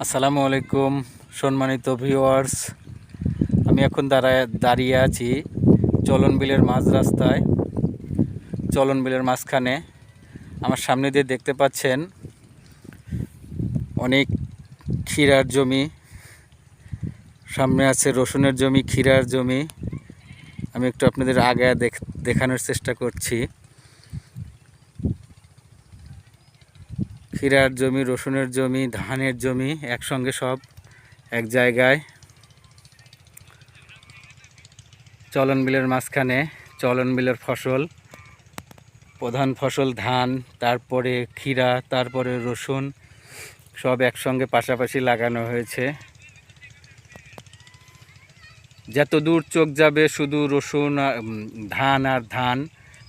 আসসালামু আলাইকুম, সম্মানিত ভিউয়ার্স আমি এখন দাঁড়ায় দাঁড়িয়ে আছি চলন বিলের মাঝ রাস্তায়, চলন বিলের মাঝখানে। আমার সামনে দিয়ে দেখতে পাচ্ছেন অনেক ক্ষীরার জমি। সামনে আছে রসুনের জমি, ক্ষীরার জমি। আমি একটু আপনাদের আগে দেখ- দেখানোর চেষ্টা করছি। ক্ষীরার জমি, রসুনের জমি, ধানের জমি একসঙ্গে সব এক জায়গায়। চলন বিলের মাঝখানে চলন বিলের ফসল, প্রধান ফসল ধান, তারপরে ক্ষীরা, তারপরে রসুন, সব একসঙ্গে পাশাপাশি লাগানো হয়েছে। যত দূর চোখ যাবে শুধু রসুন ধান আর ধান,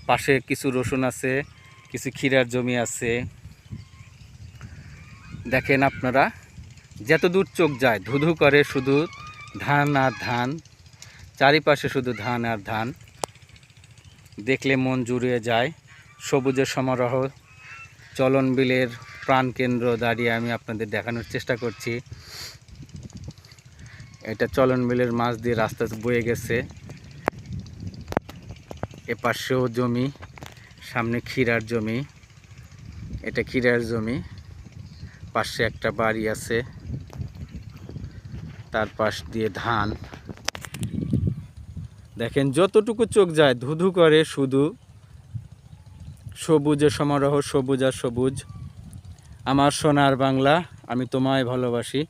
পাশে কিছু রসুন আছে, কিছু ক্ষীরার জমি আছে। দেখেন আপনারা যত দূর চোখ যায়, ধুধু করে শুধু ধান আর ধান, চারিপাশে শুধু ধান আর ধান। দেখলে মন জুড়িয়ে যায়। সবুজের সমারোহ, চলন বিলের প্রাণকেন্দ্র দাঁড়িয়ে আমি আপনাদের দেখানোর চেষ্টা করছি। এটা চলন বিলের মাছ দিয়ে রাস্তা বয়ে গেছে। এপাশেও জমি, সামনে ক্ষীরার জমি। এটা ক্ষীরার জমি। পাশে একটা বাড়ি আছে। তার পাশ দিয়ে ধান। দেখেন, যতটুকু চোখ যায়, ধুধু করে শুধু। সবুজের সমারোহ, সবুজ আর সবুজ। আমার সোনার বাংলা, আমি তোমায় ভালোবাসি।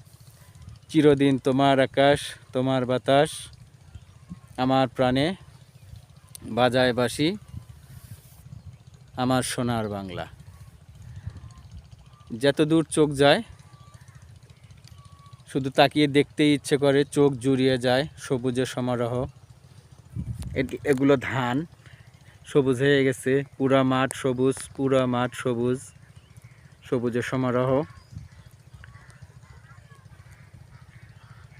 চিরদিন তোমার আকাশ, তোমার বাতাস, আমার প্রাণে বাজায় বাসি আমার সোনার বাংলা। যত দূর চোখ যায়, শুধু তাকিয়ে দেখতেই ইচ্ছে করে চোখ জুড়িয়ে যায় সবুজের সমারোহ। এগুলো ধান, সবুজ হয়ে গেছে, পুরা মাঠ সবুজ, পুরা মাঠ সবুজ, সবুজের সমারোহ।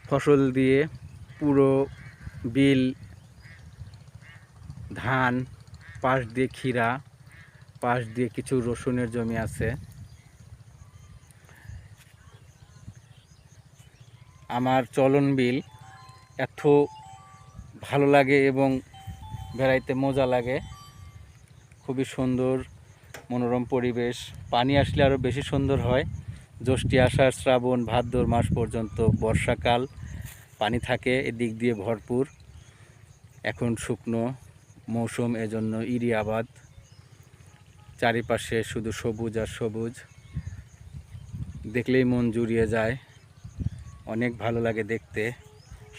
ফসল দিয়ে পুরো বিল, ধান, পাশ দিয়ে ক্ষীরা, পাশ দিয়ে কিছু রসুনের জমি আছে। আমার চলন বিল এত ভালো লাগে এবং বেড়াইতে মজা লাগে। খুবই সুন্দর, মনোরম পরিবেশ। পানি আসলে আরও বেশি সুন্দর হয়। জ্যৈষ্ঠী আষাঢ়, শ্রাবণ, ভাদ্র মাস পর্যন্ত বর্ষাকাল, পানি থাকে এদিক দিয়ে ভরপুর। এখন শুকনো মৌসুম, এজন্য ইরি আবাদ। চারিপাশে শুধু সবুজ আর সবুজ। দেখলেই মন জুড়িয়ে যায়। অনেক ভালো লাগে দেখতে।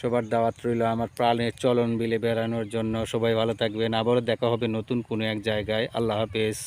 সবার দাওয়াত রইল আমার প্রাণের চলন বিলে বেড়ানোর জন্য। সবাই ভালো থাকবেন। আবারও দেখা হবে নতুন কোনো এক জায়গায়। আল্লাহ হাফেজ।